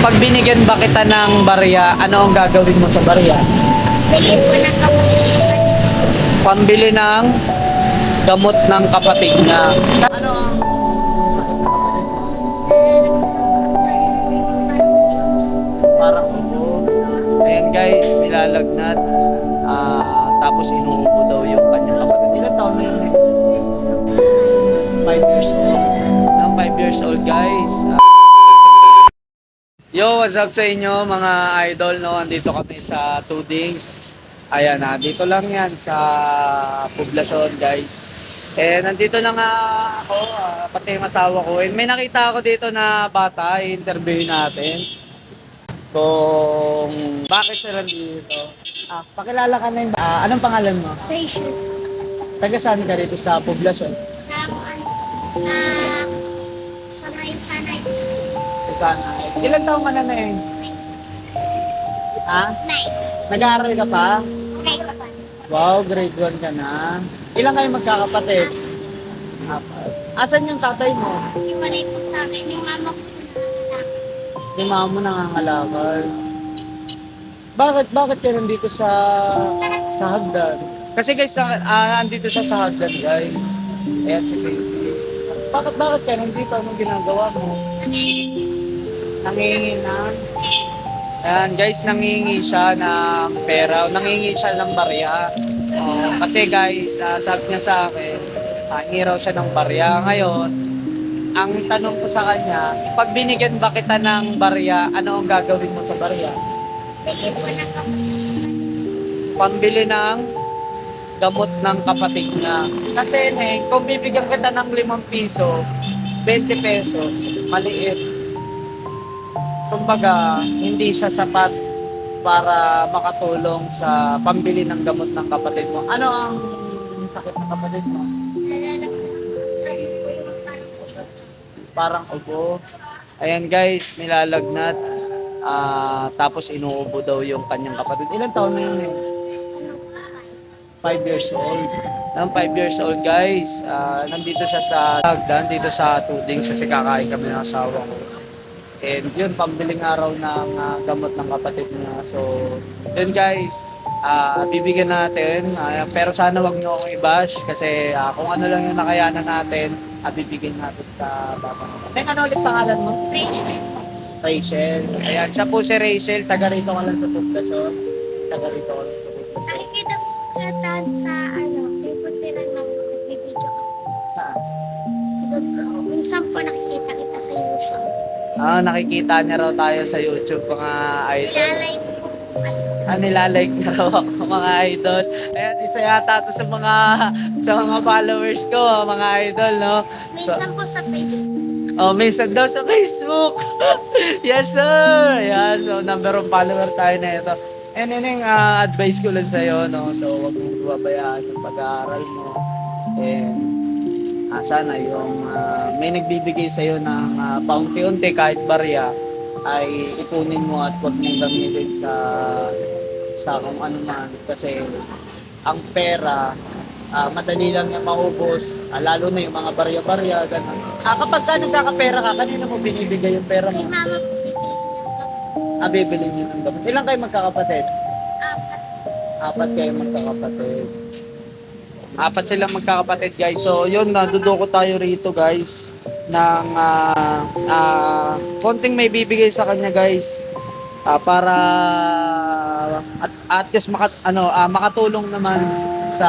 Pag binigyan ba kita ng barya, ano ang gagawin mo sa barya? Bili po ng kapatid ko. Pambili ng gamot ng kapatid niya. Ano ang sakit ng kapatid mo? Parang ubo. Ayan guys, nilalagnat. Ah, tapos inuubo daw yung kanyang kapatid. Ilan taon na yun eh? 5 years old. Ng 5 years old guys. Ah, Yo, what's up sa inyo mga idol no? Andito kami sa Tudings. Ayan na, dito lang yan sa poblasyon guys. Eh, nandito na nga ako, ah, pati yung asawa ko. And may nakita ako dito na bata, i-interview natin. Kung bakit siya nandito. Ah, pakilala ka na yung... Ah, anong pangalan mo? Patient. Taga saan ka dito sa poblasyon? Sa, ano, sa, sa may sanay. Sa sana. Ilan taong ka na na eh? Ha? Nine. Nag-aaral ka pa? Grade one. Wow, grade 1 ka na. Ilan kayo magkakapatid? Apat. Asan yung tatay mo? Iwalay po sa akin yung mama ko. Yung mama mo nangangalakal. Bakit, bakit ka nandito sa sa hagdan? Kasi guys, sa, ah, andito siya sa hagdan guys. Ayan si baby. Bakit, bakit ka nandito? Anong ginagawa mo? Nangingi ng... Ayan guys, nangingi siya ng pera. Nangingi siya ng barya. Oh, kasi guys, ah, sabi niya sa akin, hingi raw siya ng barya. Ngayon, ang tanong ko sa kanya, pag binigyan ba kita ng barya, ano ang gagawin mo sa barya? Pambili ng gamot ng kapatid niya. Kasi Neng, kung bibigyan kita ng limang piso, 20 pesos, maliit. Kumbaga, hindi siya sapat para makatulong sa pambili ng gamot ng kapatid mo. Ano ang sakit ng kapatid mo? Parang ubo. Ayan guys, nilalagnat. Ah, tapos inuubo daw yung kanyang kapatid. Ilan taon na yun eh? 5 years old. Ng 5 years old guys, ah, nandito siya sa hagdan, dito sa tuding kasi kakain kami ng asawa ko. And yun, pambiling araw ng ah, gamot ng kapatid niya. So, yun guys, ah, bibigyan natin. Ah, pero sana wag niyo akong i-bash kasi ah, kung ano lang yung nakayanan natin, ah, bibigyan natin sa bata natin. Teka, ano ulit pangalan mo? Bracelet. Rachel. Ayan, siya po si Rachel. Taga rito ka lang sa poblasyon. Taga rito ka lang sa poblasyon. Nakikita po kita sa ano, puputiran ng nagbibideo ka. Saan? Minsan po nakikita kita sa YouTube. Ah, nakikita niya raw tayo sa YouTube mga idol. Nilalike ko po kayo. Ah, nilalike na raw ako mga idol. Ayan, isa yata to sa mga sa mga followers ko, mga idol, no? So, Minsan po sa Facebook. oh, minsan daw sa Facebook. yes, sir. Ayan, so number one follower tayo na ito. And yun yung ah, advice ko lang sa'yo, no? So, huwag mong babayaan yung pag-aaral mo. And ah, sana yung ah, may nagbibigay sa'yo ng ah, paunti-unti kahit barya ay ipunin mo at huwag mong gamitin sa sa kung ano man kasi ang pera ah, madali lang yung maubos ah, lalo na yung mga barya-barya ganun. Ah, kapag ka nagkakapera ka kanino mo binibigay yung pera Kay mo? mama po. Ah, bibili niyo ng gamot. Ilan kayo magkakapatid? Apat. Apat kayo magkakapatid. Apat silang magkakapatid guys. So yun, naduduko tayo rito guys ng ah, ah, konting may bibigay sa kanya guys Ah, para at, at least makat, ano, ah, makatulong naman sa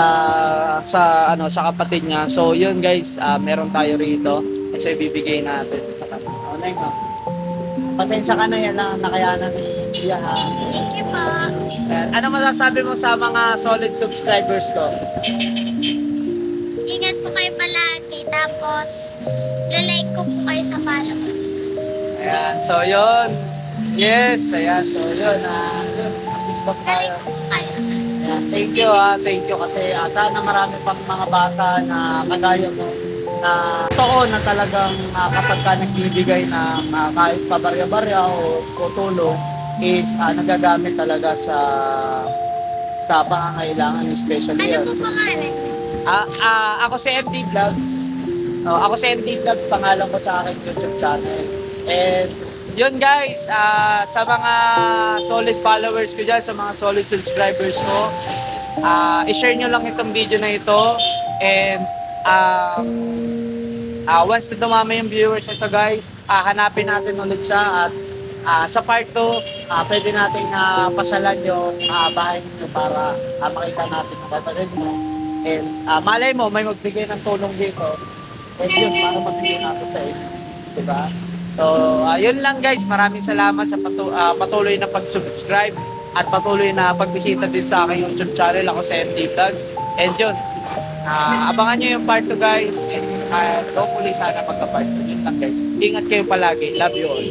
sa ano sa kapatid niya. So yun guys, ah, meron tayo rito kasi bibigay natin sa kanya. Oh, Nay? Pasensya ka na yan na nakayanan ni Kuya ha. Thank you po. Ano masasabi mo sa mga solid subscribers ko? Ingat po kayo palagi. Tapos, lalike ko po kayo sa followers. Ayan, so yun. Yes, ayan, so yun. Ah, yun. Lalike ko po kayo. Ayan, thank you ah, thank you kasi ah, sana marami pang mga bata na kagaya mo na totoo na talagang ah, kapag ka nagbibigay ng ah, kahit pabarya-barya o, o tulong is ah, nagagamit talaga sa sa pangangailangan especially Ano po pangalan? Ah, ah, ako si MD Vlogs. Oh, ako si MD Vlogs, pangalan ko sa aking YouTube channel. And yun guys, ah, sa mga solid followers ko dyan, sa mga solid subscribers ko, ah, i-share nyo lang itong video na ito. And um, ah, once na dumami yung viewers ito guys, ah, hanapin natin ulit siya at ah, sa part 2, ah, pwede natin na pasalan yung ah, bahay ninyo para ah, makita natin yung kapatid mo. And ah, malay mo, may magbigay ng tulong dito. And yun, para mabigay natin sa inyo. Diba? So, ayun lang guys. Maraming salamat sa patu- ah, patuloy na pag-subscribe at patuloy na pagbisita din sa aking YouTube channel. Ako sa MD Vlogs. And yun, ah, abangan nyo yung part 2 guys. And uh, hopefully sana magka-part 2 yun lang guys. Ingat kayo palagi. Love you all.